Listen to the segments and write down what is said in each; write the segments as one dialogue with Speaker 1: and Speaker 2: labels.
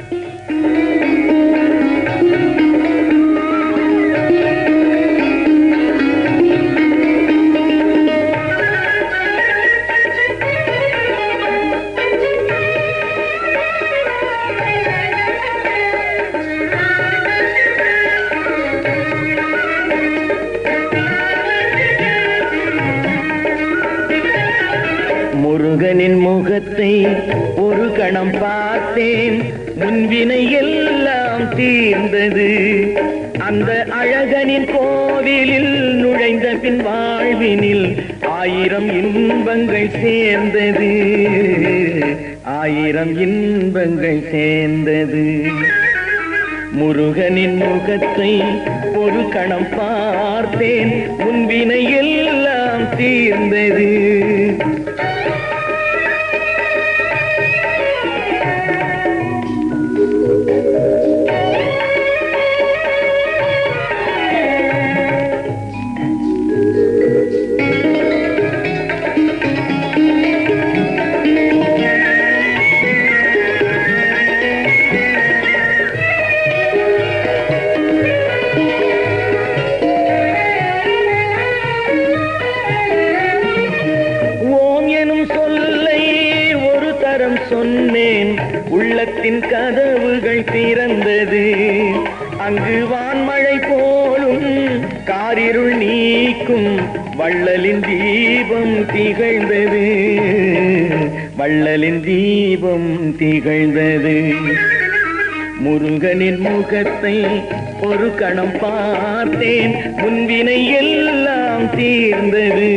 Speaker 1: முருகனின் ஒரு கணம் பார்த்தேன். முன்வினை எல்லாம் தீர்ந்தது. அந்த அழகனின் கோவிலில் நுழைந்த பின் வாழ்வினில் ஆயிரம் இன்பங்கள் சேர்ந்தது. ஆயிரம் இன்பங்கள் சேர்ந்தது. முருகனின் முகத்தை ஒரு கணம் பார்த்தேன். முன்வினை எல்லாம் தீர்ந்தது. சொன்னேன். உள்ளத்தின் கதவுகள் திறந்தது. அங்கு வான்மழை போலும் காரிருள் நீக்கும் வள்ளலின் தீபம் திகழ்ந்தது. வள்ளலின் தீபம் திகழ்ந்தது. முருகனின் முகத்தை ஒரு கணம் பார்த்தேன். முன்வினை எல்லாம் தீர்ந்தது.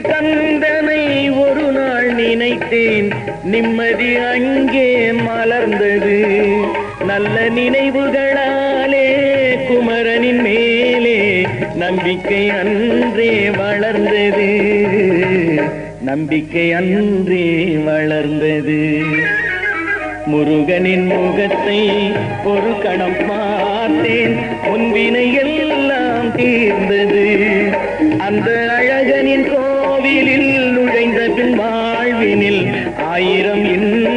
Speaker 1: கந்தனை ஒரு நாள் நினைத்தேன். நிம்மதி அங்கே மலர்ந்தது. நல்ல நினைவுகளாலே குமரனின் மேலே நம்பிக்கை அன்றே வளர்ந்தது. நம்பிக்கை அன்றே வளர்ந்தது. முருகனின் முகத்தை ஒரு கணம் பார்த்தேன். முன்பினை எல்லாம் தீர்ந்தது. அந்த அழகனின் கோவிலில் நுழைந்த பின் வாழ்வினில் ஆயிரம் இன்பங்கள்